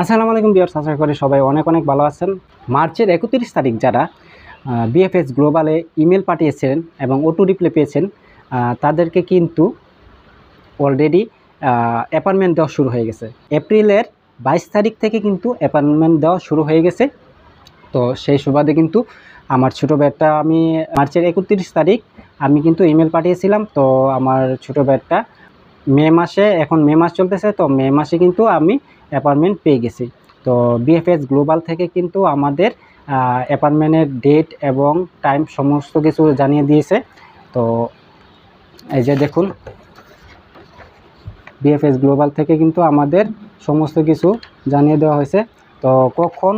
আসসালামু আলাইকুম বিয়ার্স আশা করি সবাই অনেক অনেক ভালো আছেন। মার্চের একত্রিশ তারিখ যারা বিএফএস গ্লোবালে ইমেল পাঠিয়েছিলেন এবং ওটু রিপ্লে পেয়েছেন তাদেরকে কিন্তু অলরেডি অ্যাপয়েন্টমেন্ট দেওয়া শুরু হয়ে গেছে। এপ্রিলের বাইশ তারিখ থেকে কিন্তু অ্যাপয়েন্টমেন্ট দেওয়া শুরু হয়ে গেছে। তো সেই সুবাদে কিন্তু আমার ছোটো ব্যাটটা আমি মার্চের একত্রিশ তারিখ আমি কিন্তু ইমেল পাঠিয়েছিলাম। তো আমার ছোটো ব্যাটটা মে মাসে, এখন মে মাস চলতেছে, তো মে মাসে কিন্তু আমি অ্যাপার্টমেন্ট পেয়ে গেছি। তো বিএফএস গ্লোবাল থেকে কিন্তু আমাদের অ্যাপার্টমেন্টের ডেট এবং টাইম সমস্ত কিছু জানিয়ে দিয়েছে। তো এই যে দেখুন বিএফএস গ্লোবাল থেকে কিন্তু আমাদের সমস্ত কিছু জানিয়ে দেওয়া হয়েছে। তো কখন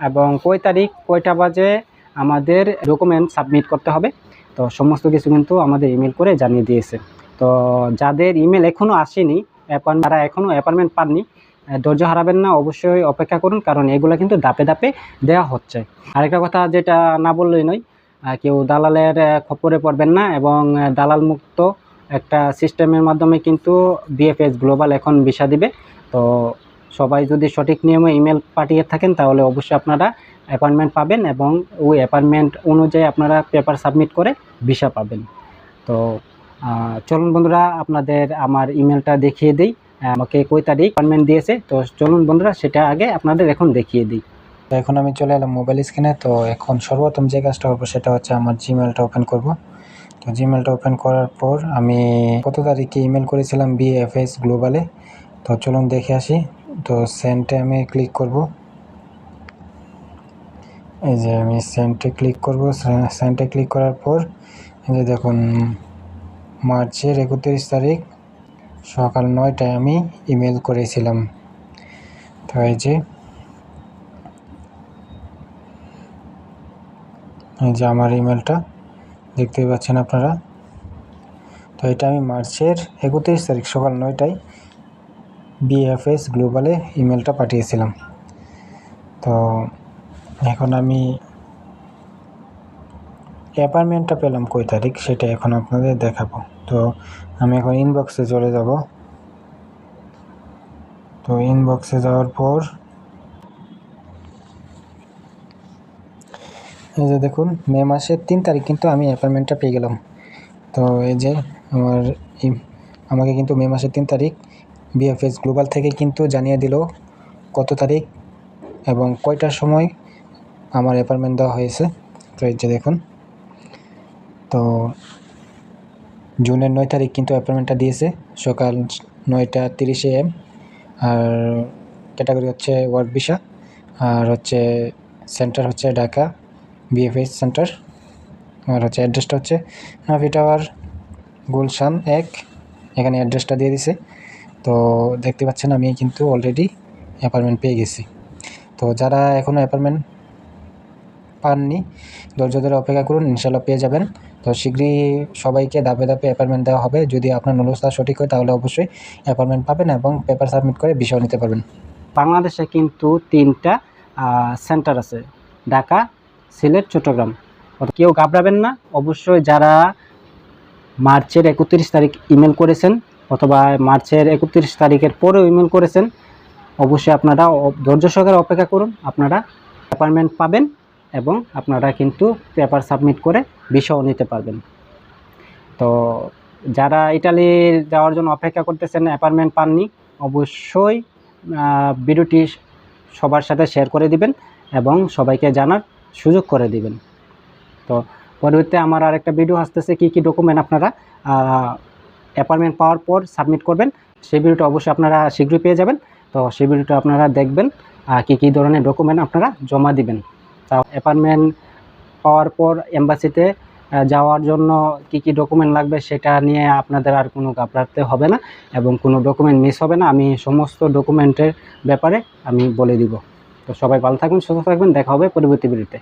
এবং কয় তারিখ, কয়টা বাজে আমাদের ডকুমেন্ট সাবমিট করতে হবে। তো সমস্ত কিছু কিন্তু আমাদের ইমেল করে জানিয়ে দিয়েছে। তো যাদের ইমেল এখনও আসেনি অ্যাপয়েন্ট তারা এখনও অ্যাপয়েন্টমেন্ট পাননি ধৈর্য হারাবেন না অবশ্যই অপেক্ষা করুন কারণ এগুলো কিন্তু ধাপে ধাপে দেওয়া হচ্ছে। আরেকটা কথা যেটা না বললেই নয় কেউ দালালের আহ, খপ্পরে পড়বেন না এবং দালাল মুক্ত একটা সিস্টেমের মাধ্যমে কিন্তু বিএফএস গ্লোবাল এখন ভিসা দিবে। তো সবাই যদি সঠিক নিয়মে ইমেল পাঠিয়ে থাকেন তাহলে অবশ্যই আপনারা অ্যাপয়েন্টমেন্ট পাবেন এবং ওই অ্যাপয়েন্টমেন্ট অনুযায়ী আপনারা পেপার সাবমিট করে ভিসা পাবেন। তো চলুন বন্ধুরা আপনাদের আমার ইমেলটা দেখিয়ে দিই। আমাকে কই তারিখ অ্যাপয়েন্টমেন্ট দিয়েছে, তো চলুন বন্ধুরা, সেটা আগে আপনাদের এখন দেখিয়ে দিই। তো এখন আমি চলে এলাম মোবাইল স্ক্রিনে তো এখন সর্বপ্রথম যে কাজটা করব সেটা হচ্ছে আমার জিমেলটা ওপেন করব। তো জিমেলটা ওপেন করার পর আমি কত তারিখে ইমেল করেছিলাম বিএফএস গ্লোবালে তো চলুন দেখে আসি। তো সেন্টে আমি ক্লিক করব। এই যে আমি সেন্টে ক্লিক করব সেন্টে ক্লিক করার পর, এই যে দেখুন, মার্চের একত্রিশ তারিখ সকাল নয়টায় আমি ইমেল করেছিলাম। তো এই যে এই যে আমার ইমেলটা, দেখতেই পাচ্ছেন আপনারা? তো এটা আমি মার্চের একত্রিশ তারিখ সকাল নয়টায় বিএফএস গ্লোবালে ইমেলটা পাঠিয়েছিলাম। তো এখন আমি অ্যাপার্টমেন্টটা পেলাম কই তারিখ সেটা এখন আপনাদের দেখাবো। তো আমি এখন ইনবক্সে চলে যাব। তো ইনবক্সে যাওয়ার পর এই যে দেখুন, মে মাসের তিন তারিখ কিন্তু আমি অ্যাপার্টমেন্টটা পেয়ে গেলাম। তো এই যে আমার আমাকে কিন্তু মে মাসের তিন তারিখ বিএফএস গ্লোবাল থেকে কিন্তু জানিয়ে দিল কত তারিখ এবং কয়টার সময় আমার অ্যাপার্টমেন্ট দেওয়া হয়েছে। তো এই যে দেখুন। তো জুনের নয় তারিখ কিন্তু অ্যাপয়েন্টমেন্টটা দিয়েছে। সকাল নয়টা তিরিশে এম আর ক্যাটাগরি হচ্ছে ওয়ার্ড ভিসা আর হচ্ছে সেন্টার হচ্ছে ঢাকা বিএফএস সেন্টার আর হচ্ছে অ্যাড্রেসটা হচ্ছে নাভি টাওয়ার গুলশান এক। এখানে অ্যাড্রেসটা দিয়ে দিছে। তো দেখতে পাচ্ছেন আমি কিন্তু অলরেডি অ্যাপার্টমেন্ট পেয়ে গেছি। তো যারা এখনও অ্যাপার্টমেন্ট পাননি, ধৈর্য ধরে অপেক্ষা করুন ইনশাল্লাহ পেয়ে যাবেন। তো শীঘ্রই সবাইকে ধাপে ধাপে অ্যাপার্টমেন্ট দেওয়া হবে। যদি আপনার নলস্তা সঠিক হয়, তাহলে অবশ্যই অ্যাপার্টমেন্ট পাবেন এবং পেপার সাবমিট করে বিষয় নিতে পারবেন। বাংলাদেশে কিন্তু তিনটা সেন্টার আছে। ঢাকা, সিলেট, চট্টগ্রাম। কেউ ঘাবড়াবেন না। অবশ্যই যারা মার্চের একত্রিশ তারিখ ইমেল করেছেন অথবা মার্চের একত্রিশ তারিখের পরেও ইমেল করেছেন, অবশ্যই আপনারা ধৈর্য সহকারে অপেক্ষা করুন। আপনারা অ্যাপয়েন্টমেন্ট পাবেন। এবং আপনারা কিন্তু পেপার সাবমিট করে বিষয় নিতে পারবেন। তো যারা ইটালি যাওয়ার জন্য অপেক্ষা করতেছেন অ্যাপার্টমেন্ট পাননি, অবশ্যই ভিডিওটি সবার সাথে শেয়ার করে দিবেন এবং সবাইকে জানার সুযোগ করে দিবেন। তো পরবর্তীতে আমার আরেকটা ভিডিও আসতেছে, কী কী ডকুমেন্ট আপনারা অ্যাপার্টমেন্ট পাওয়ার পর সাবমিট করবেন, সেই ভিডিওটা অবশ্যই আপনারা শীঘ্রই পেয়ে যাবেন। তো সেই ভিডিওটা আপনারা দেখবেন কী কী ধরনের ডকুমেন্ট আপনারা জমা দিবেন। তা অ্যাপার্টমেন্ট পাওয়ার পর এম্বাসিতে যাওয়ার জন্য কি কি ডকুমেন্ট লাগবে সেটা নিয়ে আপনাদের আর কোনো ঘাবড়াতে হবে না এবং কোনো ডকুমেন্ট মিস হবে না। আমি সমস্ত ডকুমেন্টের ব্যাপারে আমি বলে দিব। তো সবাই ভালো থাকবেন, সুস্থ থাকবেন। দেখা হবে পরবর্তী ভিডিওতে